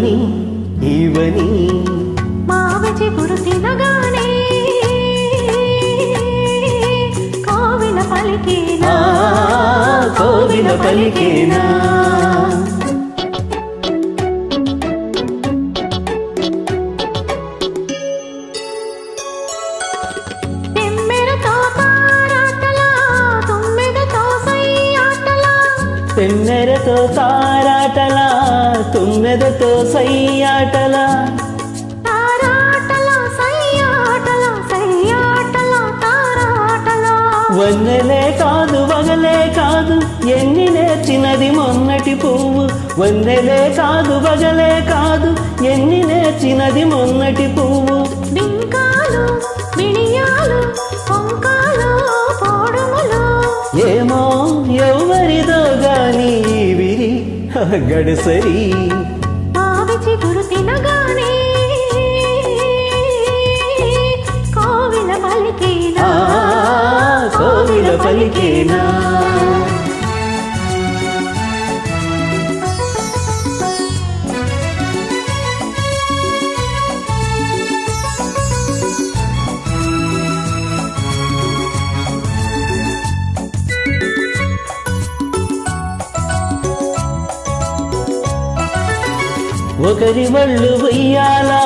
ఇవని మావి చిగురు తినగానే కోవిల పలికేనా? కోవిల పలికేనా? తెన్నెరతో తారాటలా తుమ్మెదతో సయ్యాటలా. తారాటలా సయ్యాటలా సయ్యాటలా తారాటలా. వన్నెలే కాదు వగలే కాదు ఎన్ని నేర్చినది మొన్నటి పువ్వు. వన్నెలే కాదు వగలే కాదు ఎన్ని నేర్చినది మొన్నటి ಗಡಸರಿ ఒకరి వళ్ళు ఉయ్యాలా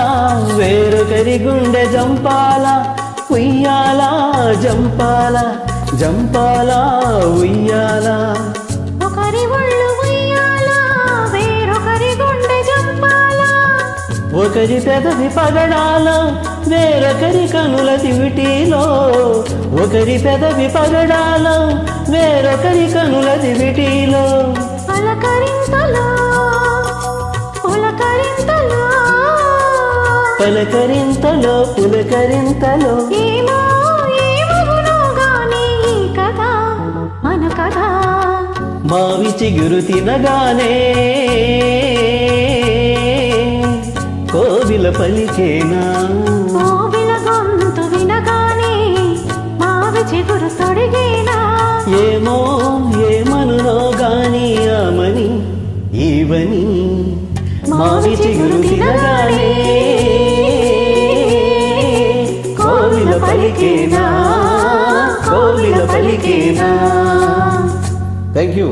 వేరొకరి గుండె జంపాల ఉయ్యాలా జంపాల జంపాల ఉయ్యాలా. ఒకరి ఒళ్ళు ఉయ్యాలా వేరొకరి గుండె జంపాలా. ఒకరి పెదవి పగడాల వేరొకరి కనుల దివిటీలో ఒకరి పెదవి పగడాల వేరొకరి కనుల దివిటీలో పలకరింతలో పులకరింతలో. ఏమో ఏమగునో గాని ఈ కథ మన కథ. మావి చిగురు తినగానే కోవిల పలికేనా? కోవిల గొంతు వినగానే మావి చిగురు తొడిగేనా? ఏమో పలికేనా కోవిల పలికేనా థ్యాంక్ యూ